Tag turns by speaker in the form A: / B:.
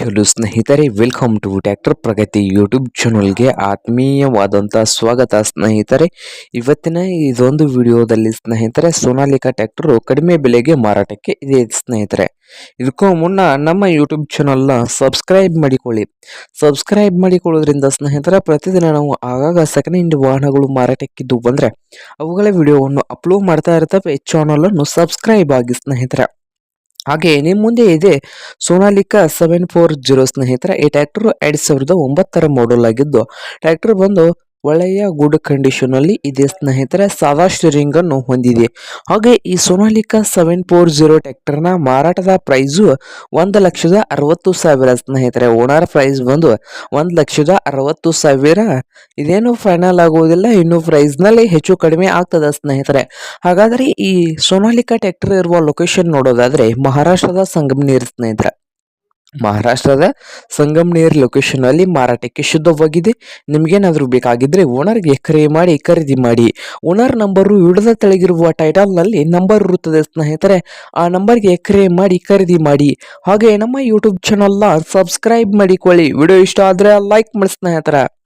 A: Hello ಸ್ನೇಹಿತರೆ welcome to tractor Pragati YouTube ಚಾನಲ್ಗೆ ಆತ್ಮೀಯವಾದಂಥ ಸ್ವಾಗತ. ಸ್ನೇಹಿತರೆ, ಇವತ್ತಿನ ಇದೊಂದು ವಿಡಿಯೋದಲ್ಲಿ ಸ್ನೇಹಿತರೆ, ಸೋನಾಲಿಕಾ ಟ್ಯಾಕ್ಟರು ಕಡಿಮೆ ಬೆಲೆಗೆ ಮಾರಾಟಕ್ಕೆ ಇದೆ ಸ್ನೇಹಿತರೆ. ಇದಕ್ಕೂ ಮುನ್ನ ನಮ್ಮ ಯೂಟ್ಯೂಬ್ ಚಾನಲ್ನ ಸಬ್ಸ್ಕ್ರೈಬ್ ಮಾಡಿಕೊಳ್ಳಿ. ಸಬ್ಸ್ಕ್ರೈಬ್ ಮಾಡಿಕೊಳ್ಳೋದ್ರಿಂದ ಸ್ನೇಹಿತರೆ, ಪ್ರತಿದಿನ ನಾವು ಆಗಾಗ ಸೆಕೆಂಡ್ ಹ್ಯಾಂಡ್ ವಾಹನಗಳು ಮಾರಾಟಕ್ಕಿದ್ದು ಬಂದರೆ, ಅವುಗಳ ವಿಡಿಯೋವನ್ನು ಅಪ್ಲೋಡ್ ಮಾಡ್ತಾ ಇರ್ತವೆ. ಚಾನಲನ್ನು ಸಬ್ಸ್ಕ್ರೈಬ್ ಆಗಿ ಸ್ನೇಹಿತರೆ. ಹಾಗೆ ನಿಮ್ಮ ಮುಂದೆ ಇದೆ ಸೋನಾಲಿಕಾ ಸೆವೆನ್ ಫೋರ್ ಜೀರೋ ಸ್ನೇಹಿತರ. ಈ ಟ್ರ್ಯಾಕ್ಟರ್ ಎರಡ್ ಸಾವಿರದ ಒಂಬತ್ತರ ಮಾಡಲ್ ಆಗಿದ್ದು ಟ್ರ್ಯಾಕ್ಟರ್ ಬಂದು ಒಳ್ಳೆಯ ಗುಡ್ ಕಂಡೀಷನ್ ಅಲ್ಲಿ ಇದೆ ಸ್ನೇಹಿತರೆ ಸಾದಾ ಸ್ಟೀರಿಂಗ್ ಅನ್ನು ಹೊಂದಿದೆ. ಹಾಗೆ ಈ ಸೋನಾಲಿಕಾ ಸೆವೆನ್ ಫೋರ್ ಜೀರೋ ಟ್ರ್ಯಾಕ್ಟರ್ನ ಮಾರಾಟದ ಪ್ರೈಸ್ ಒಂದು ಲಕ್ಷದ ಅರವತ್ತು ಸಾವಿರ ಸ್ನೇಹಿತರೆ. ಓನರ್ ಪ್ರೈಸ್ ಬಂದು ಒಂದು ಲಕ್ಷದ ಅರವತ್ತು ಸಾವಿರ. ಇದೇನು ಫೈನಲ್ ಆಗುವುದಿಲ್ಲ ಇನ್ನು ಪ್ರೈಸ್ನಲ್ಲಿ ಹೆಚ್ಚು ಕಡಿಮೆ ಆಗ್ತದ ಸ್ನೇಹಿತರೆ. ಹಾಗಾದ್ರೆ ಈ ಸೋನಾಲಿಕಾ ಟ್ರ್ಯಾಕ್ಟರ್ ಇರುವ ಲೊಕೇಶನ್ ನೋಡೋದಾದ್ರೆ ಮಹಾರಾಷ್ಟ್ರದ ಸಂಗಮನೀರ್ ಸ್ನೇಹಿತರೆ. ಮಹಾರಾಷ್ಟ್ರದ ಲೊಕೇಶನ್ ಅಲ್ಲಿ ಮಾರಾಟಕ್ಕೆ ಶುದ್ಧವಾಗಿದೆ. ನಿಮ್ಗೇನಾದ್ರೂ ಬೇಕಾಗಿದ್ರೆ ಓನರ್ಗೆ ಕರೆ ಮಾಡಿ, ಖರೀದಿ ಮಾಡಿ. ಓನರ್ ನಂಬರು ವಿಡದ ತೆಳಗಿರುವ ಟೈಟಲ್ನಲ್ಲಿ ನಂಬರ್ ಇರುತ್ತದೆ ಸ್ನೇಹಿತರೆ, ಆ ನಂಬರ್ಗೆ ಕರೆ ಮಾಡಿ, ಖರೀದಿ ಮಾಡಿ. ಹಾಗೆ ನಮ್ಮ ಯೂಟ್ಯೂಬ್ ಚಾನಲ್ನ ಸಬ್ಸ್ಕ್ರೈಬ್ ಮಾಡಿಕೊಳ್ಳಿ. ವಿಡಿಯೋ ಇಷ್ಟ ಆದ್ರೆ ಲೈಕ್ ಮಾಡಿ ಸ್ನೇಹಿತರೆ.